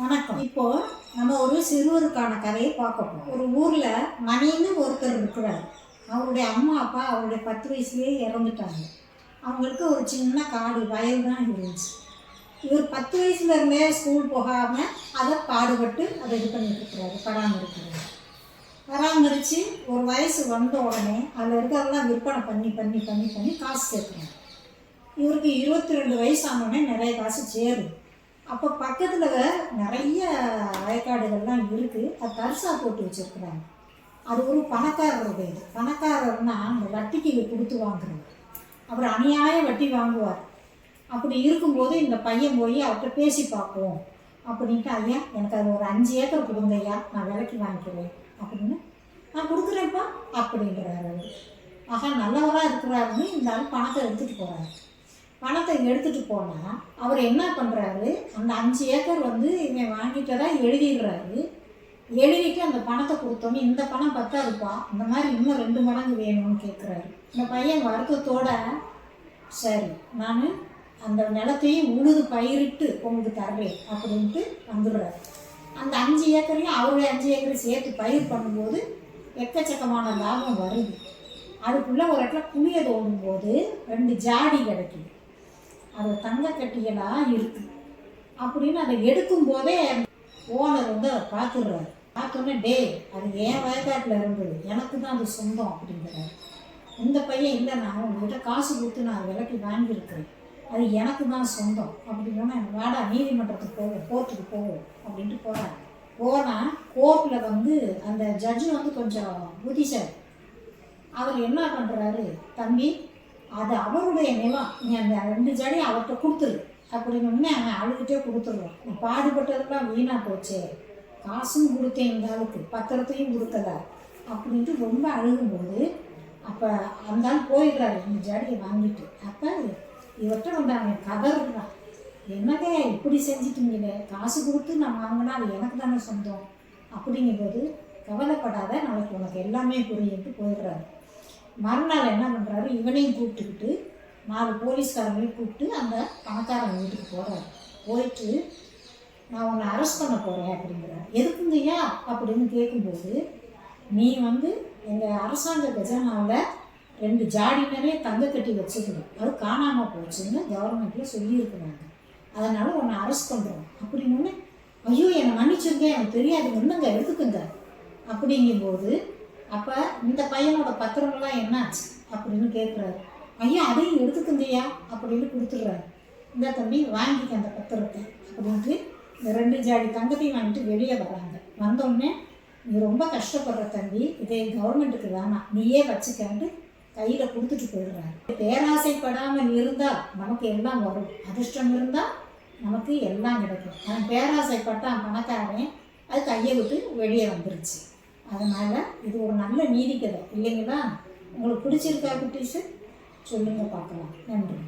வணக்கம். இப்போ நம்ம ஒரு சிறுவருக்கான கதையை பார்க்க போகிறோம் ஒரு ஊரில் மணின்னு ஒருத்தர் இருக்கிறார். அவருடைய அம்மா அப்பா அவருடைய பத்து வயசுலேயே இறந்துட்டாங்க. அவங்களுக்கு ஒரு சின்ன காடு வயல் தான் இருந்துச்சு. இவர் பத்து வயசுல இருந்தே ஸ்கூல் போகாமல் அதை பாடுபட்டு அதை இது பண்ணிட்டு இருக்கிறாரு பராமரிக்கிறாரு. பராமரித்து ஒரு வயசு வந்த உடனே அதில் இருக்கிறதெல்லாம் விற்பனை பண்ணி பண்ணி பண்ணி பண்ணி காசு சேர்க்குறாங்க இவருக்கு இருபத்தி ரெண்டு வயசு ஆனோடனே நிறைய காசு சேரும். அப்போ பக்கத்தில் நிறைய வயக்காடுகள்லாம் இருக்குது அது தரிசா போட்டு வச்சுருக்குறாங்க. அது ஒரு பணக்காரர் இது. பணக்காரர்னா அந்த வட்டிக்கு கொடுத்து வாங்குறவர் அவர் அநியாய வட்டி வாங்குவார். அப்படி இருக்கும்போது இந்த பையன் போய் அவர்கிட்ட பேசி பார்ப்போம். அப்படின்ட்டு ஐயா எனக்கு அது ஒரு அஞ்சு ஏக்கர் கொடுங்க ஐயா. நான் விலைக்கு வாங்கிக்கிறேன். அப்படின்னு நான் கொடுக்குறேன்ப்பா. அப்படிங்கிறாரு அவர். ஆகா நல்லவராக இருக்கிறாருன்னு இந்த ஆள் பணத்தை எடுத்துகிட்டு போகிறாரு பணத்தை எடுத்துகிட்டு போனால் அவர் என்ன பண்ணுறாரு அந்த அஞ்சு ஏக்கர் வந்து இவன் வாங்கிட்டதா எழுதிடுறாரு. எழுதிட்டு அந்த பணத்தை கொடுத்தோன்னே இந்த பணம் பத்தாதுப்பா இந்த மாதிரி இன்னும் ரெண்டு மடங்கு வேணும்னு கேட்குறாரு இந்த பையன் வருத்தத்தோட சரி நான் அந்த நிலத்தையும் உழுது பயிரிட்டு உங்களுக்கு தர்றேன் அப்படின்ட்டு வந்துடுறாரு. அந்த அஞ்சு ஏக்கரையும் அவருடைய அஞ்சு ஏக்கரையும் சேர்த்து பயிர் பண்ணும்போது எக்கச்சக்கமான லாபம் வருது. அதுக்குள்ளே ஒரு இடத்துல குழியை தோண்டும் போது ரெண்டு ஜாடி கிடைக்குது. அது தங்க கட்டிகளாக இருக்குது அப்படின்னு அதை எடுக்கும் போதே ஓனர் வந்து அதை பார்த்துடுறாரு. பார்த்தோன்னே டே அது என் வயக்காட்டில் இருந்தது. எனக்கு தான் அது சொந்தம் அப்படிங்கிறாரு. இந்த பையன் இல்லை நான் உங்ககிட்ட காசு கொடுத்து நான் விலைக்கு வாங்கியிருக்கிறேன். அது எனக்கு தான் சொந்தம் அப்படின்னா வாடா நீதிமன்றத்துக்கு போவோம் கோர்ட்டுக்கு போவோம் அப்படின்ட்டு போகிறாங்க போனால் கோர்ட்டில் வந்து அந்த ஜட்ஜு வந்து கொஞ்சம் புத்திசார் அவர் என்ன பண்ணுறாரு தம்பி அது அவருடைய நிலம் நீ அந்த ரெண்டு ஜடி அவர்கிட்ட கொடுத்துரு. அப்படின்னு அவன் அழுதுகிட்டே கொடுத்துருவான் பாடுபட்டதுக்கெல்லாம் வீணாக போச்சே. காசும் கொடுத்தேன் இந்த ஆளுக்கு. பத்திரத்தையும் கொடுக்கல. அப்படின்ட்டு ரொம்ப அழுகும்போது அப்போ அந்த ஆள் போயிடுறாரு. ரெண்டு ஜடியை வாங்கிட்டு. அப்போ இவர்கிட்ட வந்து அவன் கதறுறான். என்னங்க இப்படி செஞ்சிட்டீங்களே? காசு கொடுத்து நான் வாங்கினா அது எனக்கு தானே சொந்தம்? அப்படிங்கும்போது கவலைப்படாத நாளைக்கு உனக்கு எல்லாமே புரியுன்ட்டு போயிடுறாரு. மறுநாள் என்ன பண்ணுறாரு இவனையும் கூப்பிட்டுக்கிட்டு நாலு போலீஸ்காரங்களையும் கூப்பிட்டு அந்த பணக்காரங்க வீட்டுக்கு போகிறாரு போயிட்டு நான் உன்னை அரெஸ்ட் பண்ண போகிறேன் அப்படிங்கிறார். எதுக்குங்கய்யா அப்படின்னு கேட்கும்போது நீ வந்து எங்கள் அரசாங்க கஜானாவில் ரெண்டு ஜாடி நிறைய தங்க கட்டி வச்சுக்கணும் அது காணாமல் போச்சுன்னு கவர்மெண்ட்டில் சொல்லியிருக்கிறாங்க. அதனால் உன்னை அரெஸ்ட் பண்ணுறோம் அப்படின்னு ஐயோ என்னை மன்னிச்சிருக்கேன் எனக்கு தெரியாது. என்னங்க எதுக்குங்க? அப்படிங்கும்போது அப்போ இந்த பையனோட பத்திரமெல்லாம் என்னாச்சு அப்படின்னு கேட்குறாரு ஐயா அதையும் எடுத்துக்கங்கய்யா அப்படின்னு கொடுத்துட்றாரு. இந்த தம்பி வாங்கிக்க அந்த பத்திரத்தை அப்படின்ட்டு இந்த ரெண்டு ஜாடி தங்கத்தையும் வாங்கிட்டு வெளியே வராங்க வந்தோடனே நீ ரொம்ப கஷ்டப்படுற தம்பி. இதே கவர்மெண்ட்டுக்கு வேணாம். நீயே வச்சுக்காண்டு கையில் கொடுத்துட்டு போயிடுறாரு. பேராசைப்படாமல் இருந்தால் நமக்கு எல்லாம் வரும். அதிர்ஷ்டம் இருந்தால் நமக்கு எல்லாம் கிடைக்கும். அவன் பேராசைப்பட்டான் பணக்காரன். அது கையை விட்டு வெளியே வந்துருச்சு. அதனால் இது ஒரு நல்ல நீதி கதை இல்லைங்களா? உங்களுக்கு பிடிச்சிருக்கா குட்டீஸு? சொல்லுங்கள் பார்க்கலாம். நன்றி.